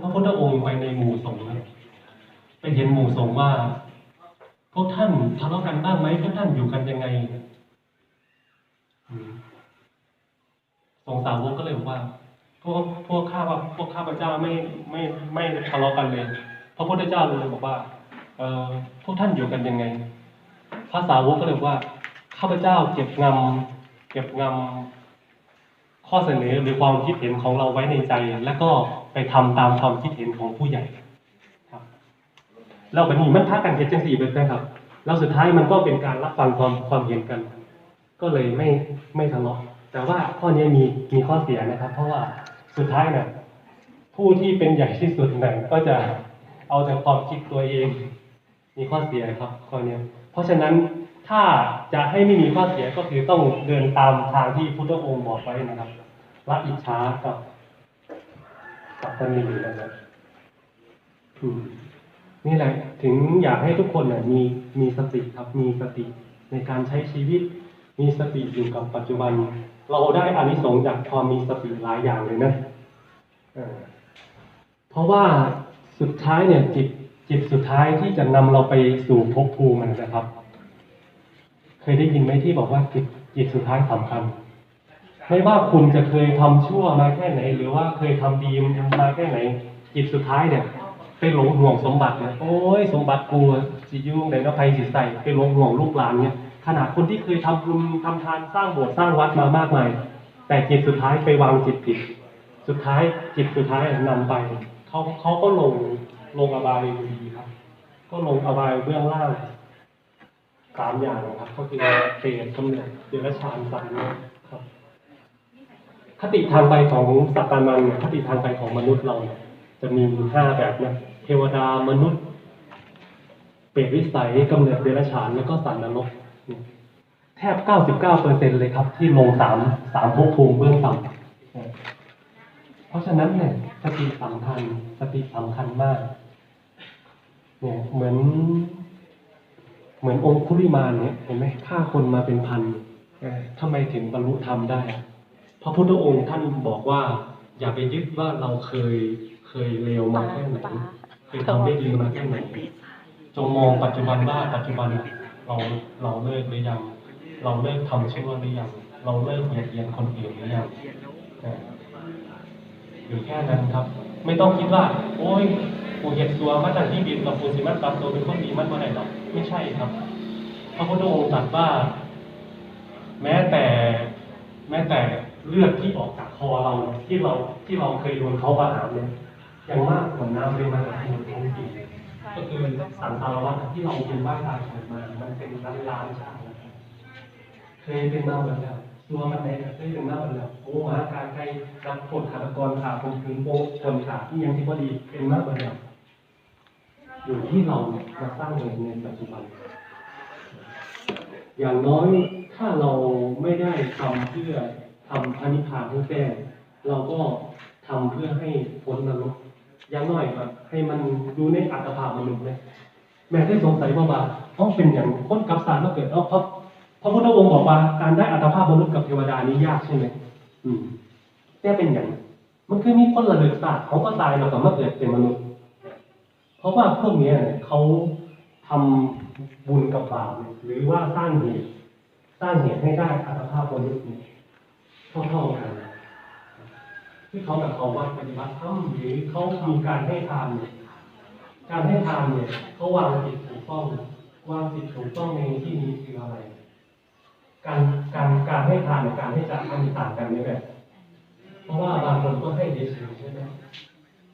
พระพุทธองค์ไปในหมู่สงฆ์ไปเห็นหมู่สงฆ์ว่า พวกท่านทะเลาะกันบ้างไหมพวกท่านอยู่กันยังไงสงสาวกก็เลยบอกว่า พวกพวกข้าว่าพวกข้าพเจ้าไม่ไม่ไม่ทะเลาะกันเลยพระพุทธเจ้าเลยบอกว่า เออพวกท่านอยู่กันยังไงพระสาวกก็เลยว่าข้าพเจ้าเก็บงำเก็บงำ ข้อเสนอหรือความคิดเห็นของเราไว้ในใจ แล้วก็ไปทำตามความคิดเห็นของผู้ใหญ่ครับแล้วบันนี้มันพากันเห็นจังสี่เป็นนะครับ แล้วสุดท้ายมันก็เป็นการรับฟังความความเห็นกัน ก็เลยไม่ไม่ทะเลาะแต่ว่าข้อนี้มีมีข้อเสียนะครับ เพราะว่าสุดท้ายเนี่ยผู้ที่เป็นใหญ่ที่สุดนี่ยก็จะเอาแต่ความคิดตัวเอง มีข้อเสียครับข้อนี้เพราะฉะนั้น ถ้าจะให้ไม่มีข้อเสียก็คือต้องเดินตามทางที่พุทธองค์บอกไว้นะครับละอิจฉากับกับตนีนะครับนี่แหละ ถึงอยากให้ทุกคนนะมีมีสติครับมีสติในการใช้ชีวิต มีสติอยู่กับปัจจุบัน เราได้อานิสงส์จากความมีสติหลายอย่างเลยนะเพราะว่าสุดท้ายเนี่ยจิตจิตสุดท้ายที่จะนำเราไปสู่ภพภูมินะครับ เคยได้ยินไหมที่บอกว่าจิตจิตสุดท้ายสำคัญ ไม่ว่าคุณจะเคยทำชั่วมาแค่ไหน หรือว่าเคยทำดีมาแค่ไหน จิตสุดท้ายเนี่ยไปหลงห่วงสมบัติเนี่ยโอ้ยสมบัติกูอะสิยุ่งไหนก็ไปสิใส่ไปหลงห่วงลูกหลานเนี่ยขนาดคนที่เคยทำบุญทำทานสร้างโบสถ์สร้างวัดมามากมาย แต่จิตสุดท้ายไปวางจิตผิด สุดท้ายจิตสุดท้ายนำไปเขาเขาก็ลงลงอบายดีครับ ก็ลงอบายเบื้องล่าง สามอย่างนะครับ ก็คือเปรตกำเนิดเดรัจฉานสัตว์นรกครับ คติทางไปของสัตว์ตานังเนี่ยคติทางไปของมนุษย์เราเนี่ยจะมีห้าแบบนะเทวดามนุษย์ เปรตวิสัยกำเนิดเดรัจฉานแล้วก็สัตว์นรกเนี่ยแทบเก้าสิบเก้าเปอร์เซ็นเลยครับ ที่ลงสามสามภพภูมิเบื้องต่ำเพราะฉะนั้นเนี่ยสติสำคัญสติสำคัญมากเนี่ยเหมือน เหมือนองคุลิมานเนี่ยเห็นไหมฆ่าคนมาเป็นพันเอ่อทำไมถึงบรรลุธรรมได้อะพระพุทธองค์ท่านบอกว่า อย่าไปยึดว่าเราเคยเคยเลวมาแค่ไหนเคยทำไม่ดีมาแค่ไหนจงมองปัจจุบันว่าปัจจุบันเราเราเลิกหรือยัง เราเลิกทำชั่วหรือยังเราเลิกเบียดเบียนคนอื่นหรือยังอออยู่แค่นั้นครับ ไม่ต้องคิดว่า โอ้ย กูเห็ดตัวมาจากที่บินกับกูสิมันปรับตัวเป็นคนดีมันเมื่อไหร่หรอกไม่ใช่ครับพระพุทธองค์ตรัสว่า แม้แต่ แม้แต่เลือดที่ออกจากคอเราที่เราที่เราเคยโดนเขาประหารเนี่ยยังมากกว่าน้ำเลยมาจากมูลของจริงก็คือสันตารวัฏที่เราเป็นบ้านตายเกิดมา มันเป็นล้านล้านชาติเคยเป็นมาหมดแล้วตัวมันไหนเคยเป็นมาหมดแล้วโอ้มหาการใครรับผลฆาตกรขาผมถึงโป๊ะคนขาที่ยังที่พอดีเป็นมาหมดแล้ว อยู่ที่เราเนี่ยมาสร้างเงินในปัจจุบัน อย่างน้อยถ้าเราไม่ได้ทำเพื่อทำพระนิพพานให้แจ้งเราก็ทำเพื่อให้พ้นนรกอย่างน้อยแบบให้มันดูในอัตภาพมนุษย์เลยแม่ได้สงสัยว่าว่าอ๋อเป็นอย่างคนกับสารมาเกิดอ๋อเพราะพระพุทธองค์บอกว่าการได้อัตภาพมนุษย์กับเทวดานี้ยากใช่ไหมอืมแต่เป็นอย่างมันคือมีคนระลึกศาสตร์เขาก็ตายแล้วก็มาเกิดเป็นมนุษย์ ราะว่าพวกเนี้เขาทำบุญกับบาปหรือว่าสร้างเหตุสร้างเหตุให้ได้อัตภาพมนุษย์เนี่ยเท่าๆกันที่เขาแบบเขาวัดปฏิบัติธรรมหรือเขามีการให้ทานเนี่ยการให้ทานเนี่ยเขาวางจิตถูกต้องวางจิตถูกต้องในที่นี้คืออะไร การการการให้ทานกับการให้จ่ายมันมีต่างกันไหมแบบเพราะว่าบางคนก็ให้เฉยๆใช่ไหม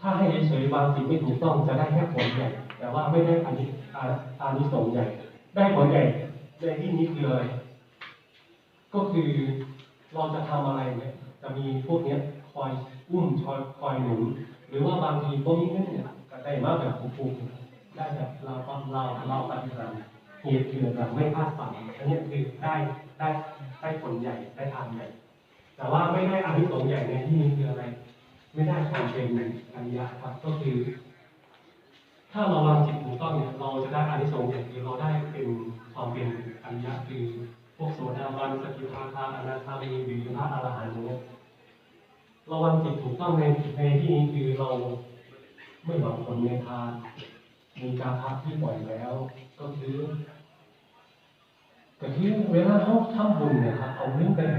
ถ้าให้เฉยๆบางสิ่งไม่ถูกต้องจะได้แค่ผลใหญ่แต่ว่าไม่ได้อานิอาอานิสงส์ใหญ่ ได้ผลใหญ่ในที่นี้คืออะไรก็คือเราจะทำอะไรเนี่ยจะมีพวกเนี้ยคอยอุ้มคอยคอยหนุนหรือว่าบางทีพวกนี้เนี่ยก็ได้มาแบบฟูๆได้แบบเราเราเราปฏิบัติเหตุเกิดแบบไม่คาดฝันอันนี้คือได้ได้ได้ผลใหญ่ได้ทานใหญ่แต่ว่าไม่ได้อานิสงส์ใหญ่ในที่นี้คืออะไร ไม่ได้ความเป็นอริยะครับก็คือ ถ้าเราวางจิตถูกต้องเนี่ยเราจะได้อานิสงส์อย่างคือเราได้เป็นความเป็นอริยะคือพวกโสดาบันสกิทาคาอนาคามีหรือพระอรหันต์เนี่ยเราวางจิตถูกต้องในในที่นี้คือเราเมื่อหวังผลในทานมีการพักที่ปล่อยแล้ว ก็คือก็คือเวลาเขาทำบุญเนี่ยครับเอาเงินไปไหน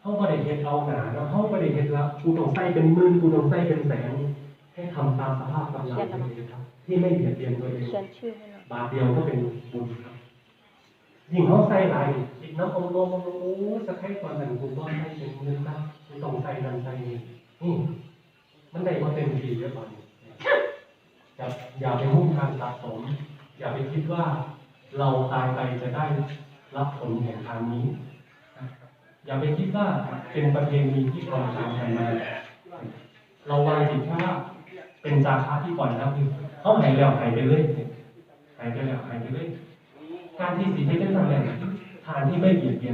เขาบริเฮ็ดเอาหนาแล้วเขาบริเฮ็ดแล้วกูต้องใส่เป็นหมื่นกูต้องใส่เป็นแสนให้ทำตามสภาพกำลังตัวเองครับ ที่ไม่เบียดเบียนตัวเองเขียนชื่อให้หน่อยบาทเดียวก็เป็นบุญครับยิ่งเขาใส่หลายอีกน้ำอมรวมอมรวมโอ้ยสักแค่ตอนนั้นกูก็ใส่เป็นเงินครับกูต้องใส่นั่นใส่นี่นี่มันได้มาเต็มทีเยอะตอนนี้อย่าอย่าไปมุ่งทางสะสม อย่าไปคิดว่าเราตายไปจะได้รับผลแห่งทางนี้ อย่าไปคิดว่าเป็นประเพณีที่เราทำกันมาเราวางจิตแค่ว่าเป็นจาคะที่ปล่อยแล้วคือเขาหายแล้วหายไปเลยหายไปแล้วหายไปเลยการที่สีให้ได้ทำอะไรทานที่ไม่เบียดเบียน